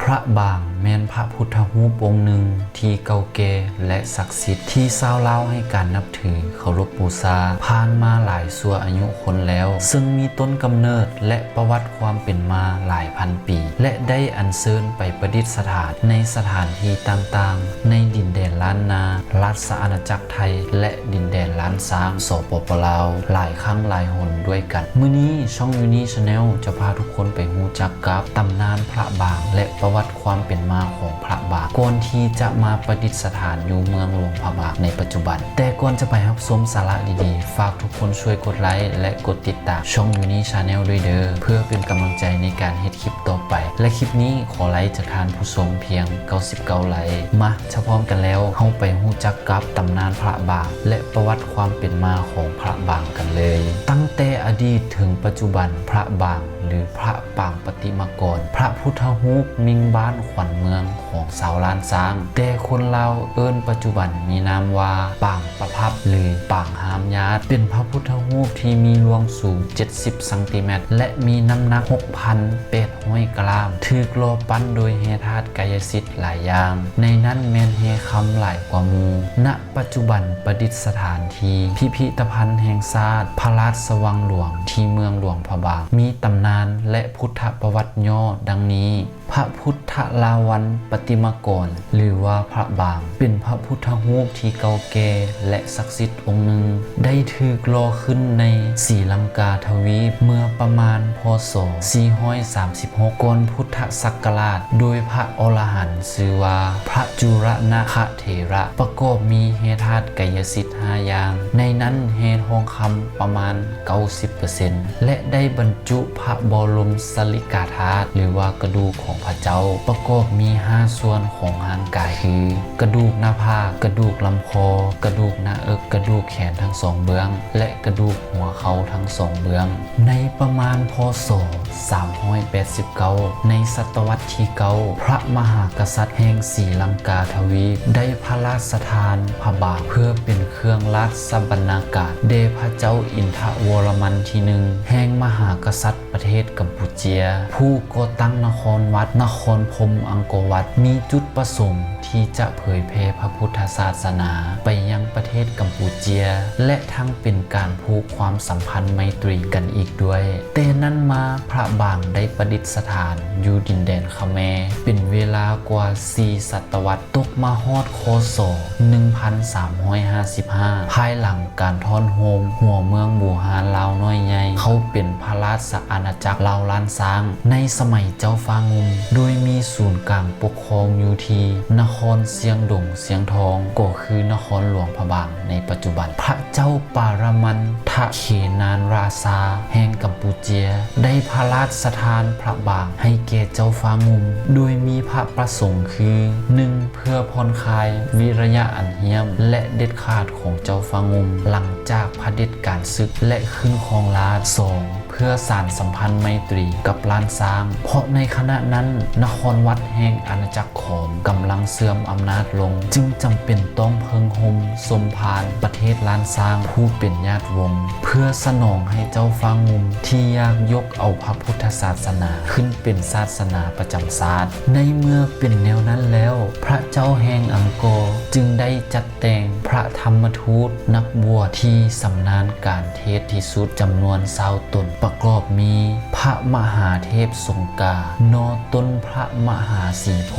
พระบางแม่นพระพุทธรูปองค์หนึ่งที่เก่าแก่และศักดิ์สิทธิ์ที่ชาวลาวให้การนับถือเคารพบูชาผ่านมาหลายสัวอายุคนแล้ว ซึ่งมีต้นกำเนิดและประวัติความเป็นมาหลายพันปี และได้อัญเชิญไปประดิษฐานในสถานที่ต่างๆ ในดินแดนล้านนารัฐอาณาจักรไทย และดินแดนล้านซ้างสปปลาวหลายครั้งหลายหนด้วยกันมื้อนี้ช่องยูนีชาแนลจะพาทุกคนไปรู้จักกับตำนานพระบางและประวัติความเป็นมาของพระบางก่อนที่จะมาประดิษฐานอยู่เมืองหลวงพระบางในปัจจุบัน แต่ก่อนจะไปรับชมสาระดีๆ ฝากทุกคนช่วยกดไลค์และกดติดตามช่องยูนี่ชาแนลด้วยเด้อเพื่อเป็นกำลังใจในการเฮ็ดคลิปต่อไป และคลิปนี้ขอไลค์จากทานผู้ชมเพียง 99 ไลค์มาเฉพร้อมกันแล้วเข้าไปรู้จักกับตำนานพระบาง และประวัติความเป็นมาของพระบางกันเลย ตั้งแต่อดีตถึงปัจจุบันพระบาง หรือพระปางปฏิมากร พระพุทธหูป มิ่งบ้านขวัญเมืองของสาวล้านช้าง แต่คนเราเอิ้นปัจจุบันมีนามว่าปางประพับหรือปางหามยาดเป็นพระพุทธรูปที่มีรวงสูง 70ซนติเมตรและมีน้ำหนัก 6,800 กรัมถือกโลปั้นโดยเฮธาตุกายสิทธิ์หลายอย่าง ในนั้นแมนเฮคำหลายกว่ามู ณ ปัจจุบันประดิษฐานที่พิพิธภัณฑ์แห่งชาติพระราชวังหลวงที่เมืองหลวงพระบาง มีตำนานและพุทธประวัติย่อดังนี้ พระพุทธลาวันปฏิมากร หรือว่าพระบาง เป็นพระพุทธรูปที่เก่าแก่และศักดิ์สิทธิ์องค์หนึ่ง ได้ถูกรอขึ้นในศรีลังกาทวีปเมื่อประมาณพศ 436 ก่อนพุทธศักราช โดยพระอรหันต์ชื่อว่า พระจุรนาคเถระประกอบมีเฮธาตุกายสิทธิ์5อย่าง ในนั้นเฮทองคำประมาณ 90%และได้บรรจุพระบรมสาริกาธาตุหรือว่ากระดูกของพระเจ้าประกอบมี 5 ส่วนของร่างกายคือ กระดูกหน้าผากกระดูกลำคอ กระดูกหน้าอกกระดูกแขนทั้งสองเบื้อง และกระดูกหัวเขาทั้งสองเบื้อง ในประมาณพศ 389 ในศตวรรษที่เก้าพระมหากษัตริย์แห่งศรีลังกาทวีปได้พระราชทานพระบาทเพื่อเป็นเครื่องราชบรรณาการเดพระเจ้าอินทวรมันที่หนึ่งแห่งมหากษัตริย์ประเทศกัมพูเจีย ผู้ก่อตั้งนครวัดนครพรมอังกอวัดมีจุดประสงค์ที่จะเผยแพร่พระพุทธศาสนาไปยังประเทศกัมพูเจีย และทั้งเป็นการผูกความสัมพันธ์ไมตรีกันอีกด้วย แต่นั้นมาพระบางได้ประดิษฐานอยู่ดินแดนคาแมเป็นเวลากว่า 4 ศตวรรษตกมาฮอดโคโซ1355 ภายหลังการทอนโฮม หัวเมืองบูฮานลาวน้อยใหญ่เขาเป็นพระราชอาณาจักรลาวล้านซาง ในสมัยเจ้าฟ้างุม โดยมีศูนย์กลางปก ครองอยู่ที่นครเสียงดงเสียงทองก็คือนครหลวงพระบางในปัจจุบัน พระเจ้าปารมันทะเขนานราชาแห่งกัมพูเจีย ได้พระราชทานพระบางให้แก่เจ้าฟ้างุม โดยมีพระประสงค์คือ 1. เพื่อผ่อนคลายวิระยะอันเหี้ยม และเด็ดขาดของเจ้าฟ้างุม หลังจากพระเด็จการศึกและขึ้นครองราชสอง พื่อสารสัมพันธ์ไมตรีกับล้านซาง เพราะในขณะนั้น นครวัดแห่งอาณาจักรขอมกำลังเสื่อมอำนาจลง จึงจำเป็นต้องเพิงหมสมพานประเทศล้านซางผู้เป็นญาติวงศ์เพื่อสนองให้เจ้าฟ้างุมที่อยากยกเอาพระพุทธศาสนาขึ้นเป็นศาสนาประจำศาสตร์ในเมื่อเป็นแนวนั้นแล้ว พระเจ้าแห่งอังกอร์จึงได้จัดแต่งพระธรรมทูตนักบวชที่สำนานการเทศที่สุดจำนวนเศร้าตนประกอบมี พระมหาเทพสงกานอต้นพระมหาสีโพ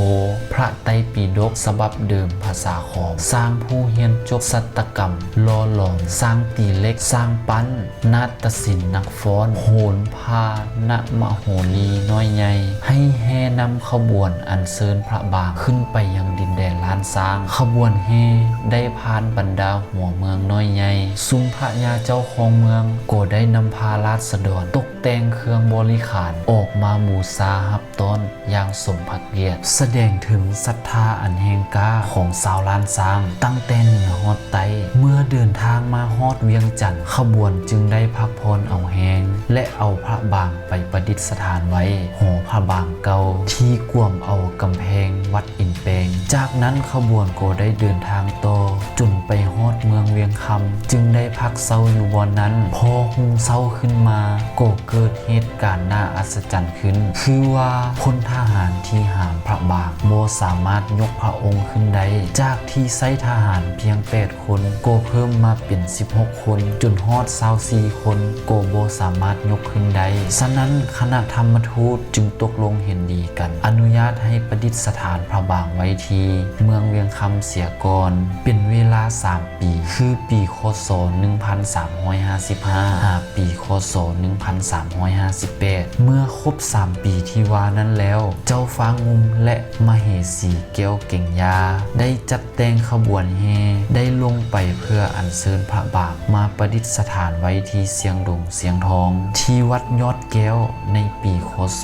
พระไตรปิฎกฉบับเดิมภาษาขอม สร้างผู้เฮียนจบสัตกรรมลอหลอมสร้างตีเล็กสร้างปั้น นาฏศิลป์นักฟ้อน โหนพาณมโหรีน้อยใหญ่ให้แห่นำขบวนอันเชิญพระบางขึ้นไปยังดินแดนล้านสร้าง ขบวนแห่ได้ผ่านบรรดาหัวเมืองน้อยใหญ่ซุ้มพระยาเจ้าของเมืองก็ได้นำพาราษฎรตกแต่งเครื่องบริขารออกมาบูชาฮับต้นอย่างสมพระเกียรติ แสดงถึงศรัทธาอันแห่งกล้าของสาวล้านสร้าง ตั้งแต่เหนือฮอดไต เมื่อเดินทางมาฮอดเวียงจันทร์ขบวนจึงได้พักพรเอาแหงและเอาพระบางไปประดิษฐานไว้หอพระบางเก่าที่กวมเอากำแพงวัด นเปงจากนั้นขบวนก็ได้เดินทางต่อจนไปฮอดเมืองเวียงคำจึงได้พักเซาอยู่บอนนั้น พอหุงเซาขึ้นมาก็เกิดเหตุการณ์น่าอัศจรรย์ขึ้น คือว่าพลทหารที่หามพระบางโมสามารถยกพระองค์ขึ้นได้ จากที่ไซทหารเพียง 8 คนก็เพิ่มมาเป็น 16 คน จนฮอด24คนก็โบสามารถยกขึ้นได้ ฉะนั้นคณะธรรมทูตจึงตกลงเห็นดีกัน อนุญาตให้ประดิษฐานพระบาทงไว้ที่เมืองเวียงคำเสียก่อน เป็นเวลา 3 ปี คือปีคศ1355หาปีคศ1358 เมื่อครบ 3 ปีที่ว่านั้นแล้ว เจ้าฟ้างุมและมเหสีแก้วเก่งยา ได้จัดแต่งขบวนแห่ได้ลงไปเพื่ออัญเชิญพระบางมาประดิษฐานไว้ที่เสียงดงเสียงทอง ที่วัดยอดแก้วในปีคศ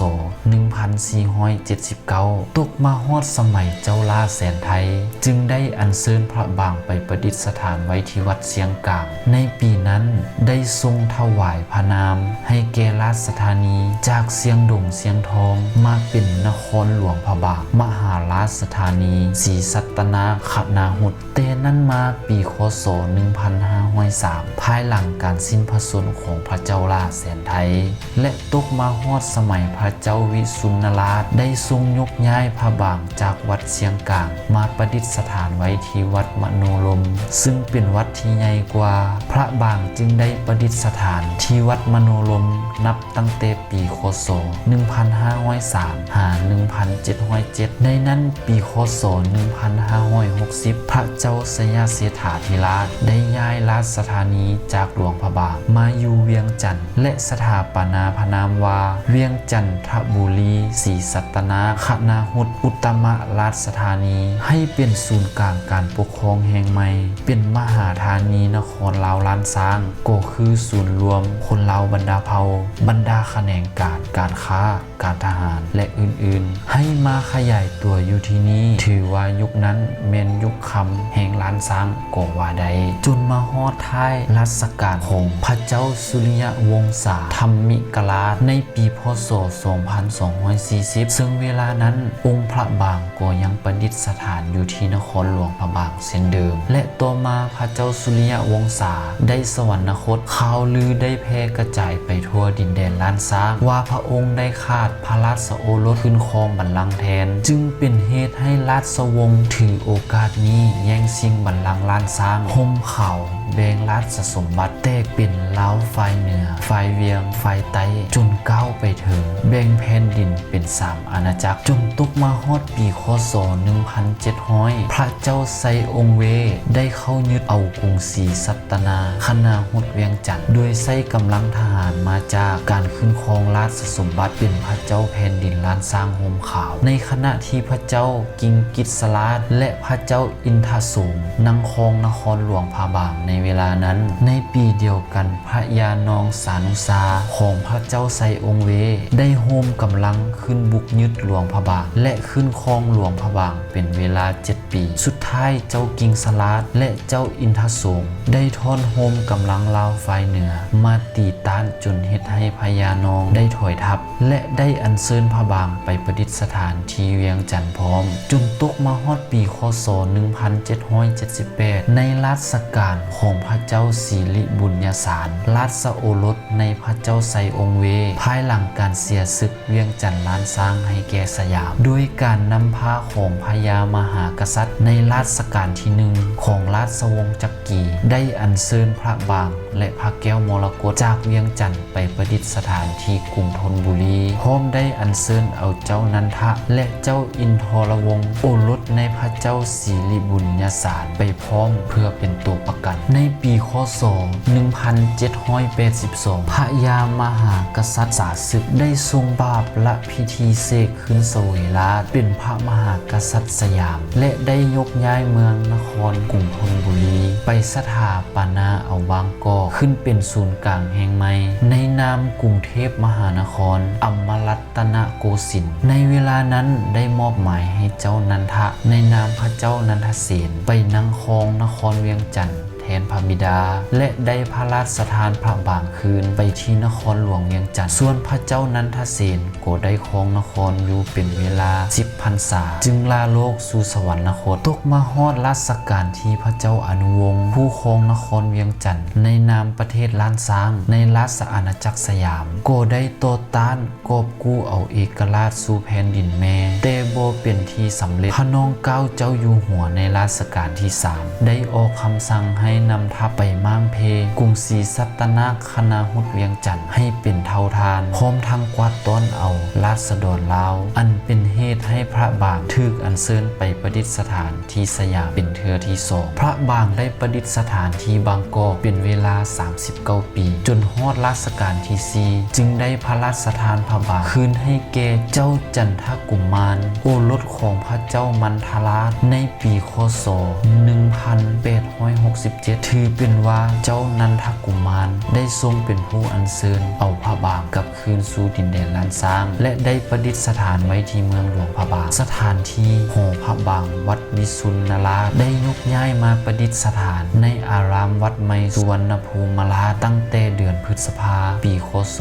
1479 ตกมาฮอดสมัยเจ้าล่าแสนไทย จึงได้อัญเชิญพระบางไปประดิษฐานไว้ที่วัดเสียงกลาง ในปีนั้นได้ทรงถวายพระนาม ให้แก่ราชธานีจากเสียงดงเสียงทอง มาเป็นนครหลวงพระบางมหาราชธานีศรีสัตนาขนาหุดแต่นั้นมาปีคศ1503 ภายหลังการสิ้นพระชนม์ของพระเจ้าล่าแสนไทย และตกมาฮอดสมัยพระเจ้าวิสุณราชได้ทรงยกย้ายพระบางจากวัดเชียงกลาง มาประดิษฐานไว้ที่วัดมโนลม ซึ่งเป็นวัดที่ใหญ่กว่า พระบางจึงได้ประดิษฐานที่วัดมโนลมนับตั้งแต่ปีคศ 1503 หา 1707 ในนั้นปีคศ 1560 พระเจ้าสยาเสถาธิราชได้ย้ายราชธานีจากหลวงพระบางมาอยู่เวียงจันทร์และสถาปนาพระนามว่า เวียงจันทบุรีศรีสัตนาคณาหุตอุตตมราชธานี ให้เป็นศูนย์กลางการปกครองแห่งใหม่ เป็นมหาธานีนครลาวล้านสร้าง ก็คือศูนย์รวม คนลาวบรรดาเผ่าบรรดาแขนงการการค้า การทหารและอื่นๆ ให้มาขยายตัวอยู่ที่นี้ ถือว่ายุคนั้นเมนยุคคำแห่งล้านสร้างก็ว่าใดจนมาฮอดท้ายรัชกาลของพระเจ้าสุริยวงศาธรรมิกราชในปีพศ 2240 ซึ่งเวลานั้นองค์พระบางก็ยังประดิษฐานอยู่ที่นครหลวงพระบางเช่นเดิม และต่อมาพระเจ้าสุริยวงศาได้สวรรคตข่าวลือได้แพร่กระจายไปทั่วดินแดนล้านสร้างว่าพระองค์ได้ขาดพระราชโอรสขึ้นครองบัลลังก์แทน จึงเป็นเหตุให้ราชวงศ์ถือโอกาสนี้แย่งชิงบัลลังก์ล้านสร้างห่มเขา วแบ่งราชสมบัติแตกเป็นล้าวฝ่ายเหนือฝ่ายเวียงฝ่ายใต้จนเก้าไปถึงแบ่งแผ่นดินเป็นสามอาณาจักร จนตุกมาฮอดปีคศ1700 พระเจ้าไซองเว ได้เข้ายึดเอากรุงศรีสัตนาคณาหุดเวียงจันทร์โดยใช้กำลังทหารมาจากการขึ้นครองราชสมบัติเป็นพระเจ้าแผ่นดินล้านสร้างโฮมขาว ในขณะที่พระเจ้ากิงกิสลาดและพระเจ้าอินทสูงนังครองนครหลวงพาบางในเวลานั้น ในปีเดียวกันพระยานองสานุสาของพระเจ้าไซองเว ได้โฮมกำลังขึ้นบุกยึดหลวงพระบาง และขึ้นครองหลวงพระบางเป็นเวลา 7 ปี สุดท้ายเจ้ากิงสลาดและเจ้าอินทสงได้ทอนโฮมกำลังลาวฝ่ายเหนือ มาตีต้านจนเฮ็ดให้พญานองได้ถอยทัพ และได้อัญเชิญพระบางไปประดิษฐานที่เวียงจันทร์พร้อม จนตกมาฮอดปีคศ1778 ในรัชกาลของพระเจ้าสิริบุญญาสารราชโอรสในพระเจ้าไซองเว ภายหลังการเสียศึกเวียงจันทร์ล้านสร้างให้แก่สยาม ด้วยการนำพาของพญามหากษัตริย์ ในรัชกาลที่หนึ่งของราชวงศ์จักรีได้อัญเชิญพระบาง และพระแก้วมรกตจากเวียงจันทร์ไปประดิษฐานที่กรุงธนบุรีพร้อมได้อัญเชิญเอาเจ้านันทะ และเจ้าอินทรวงศ์โอรสในพระเจ้าสิริบุญญาสารไปพร้อมเพื่อเป็นตัวประกัน ในในปีคศ 1782 พระยามหากษัตริย์สาศึกได้ทรงบาปละพิธีเสกขึ้นสวยราชเป็นพระมหากษัตริย์สยาม และได้ยกย้ายเมืองนครกรุงธนบุรี ไปสถาปนาเอาบางกอกขึ้นเป็นศูนย์กลางแห่งใหม่ ในนามกรุงเทพมหานครอมรัตนโกสินทร์ในเวลานั้นได้มอบหมายให้เจ้านันทะ ในนามพระเจ้านันทเสนไปนั่งครองนครเวียงจันทร์ นพระบิดา และได้พระราชทานพระบางคืนไปที่นครหลวงเวียงจันทร์ส่วนพระเจ้านันทเสนก็ได้ครองนครอยู่เป็นเวลา 10พรรษา จึงลาโลกสู่สวรรคตตกมาฮอดรัชกาลที่พระเจ้าอนุวงศ์ผู้ครองนครเวียงจันทร์ในนามประเทศล้านช้าง ในราชอาณาจักรสยาม ก็ได้โต่อต้านกอบกู้เอาเอกราชสู่แผ่นดินแม่แต่บ่เป็นที่สำเร็จพระนองเก้าเจ้าอยู่หัวในรัชกาลที่ 3 ได้ออกคำสั่งให้นำทัพไปม่งเพกรุงศรีสัตนาคณาหุดเวียงจันทร์ให้เป็นเท่าทานพร้อมทั้งกวาดต้อนเอาราษฎรลาว อันเป็นเหตุให้พระบางถึกอันเชิญไปประดิษฐานที่สยามเป็นเทือที่สองพระบางได้ประดิษฐานที่บางกอกเป็นเวลา 39 ปี จนฮอดรัชกาลที่สี่จึงได้พระราชทานพระบางคืนให้แก่เจ้าจันทกุมารโอรสของพระเจ้ามันทราชในปีคศ 1867ถือเป็นว่าเจ้านันทกุมารได้ทรงเป็นผู้อัญเชิญเอาพระบางกลับคืนสู่ดินแดนล้านสร้าง และได้ประดิษฐานไว้ที่เมืองหลวงพระบางสถานที่หอพระบางวัดวิสุนนราได้ยกย้ายมาประดิษฐาน ในอารามวัดไมสุวรรณภูมิราชตั้งแต่เดือนพฤษภาปีคศ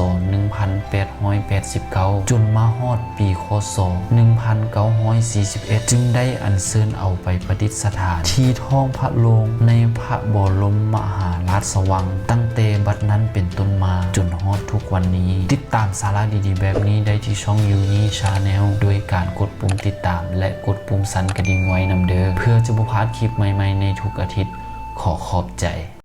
1889 จนมาฮอดปีคศ 1941 จึงได้อัญเชิญเอาไปประดิษฐาน ที่ท้องพระโรงในพระบรมมหาราชวัง ตั้งแต่บัดนั้นเป็นต้นมาจนฮอดทุกวันนี้ ติดตามสาระดีๆ แบบนี้ได้ที่ช่องยูนี่ชาแนลโดยการกดปุ่มติดตาม และกดปุ่มสั่นกระดิ่งไว้นำเด้อเพื่อจะบุพลาดคลิปใหม่ๆในทุกอาทิตย์ขอขอบใจ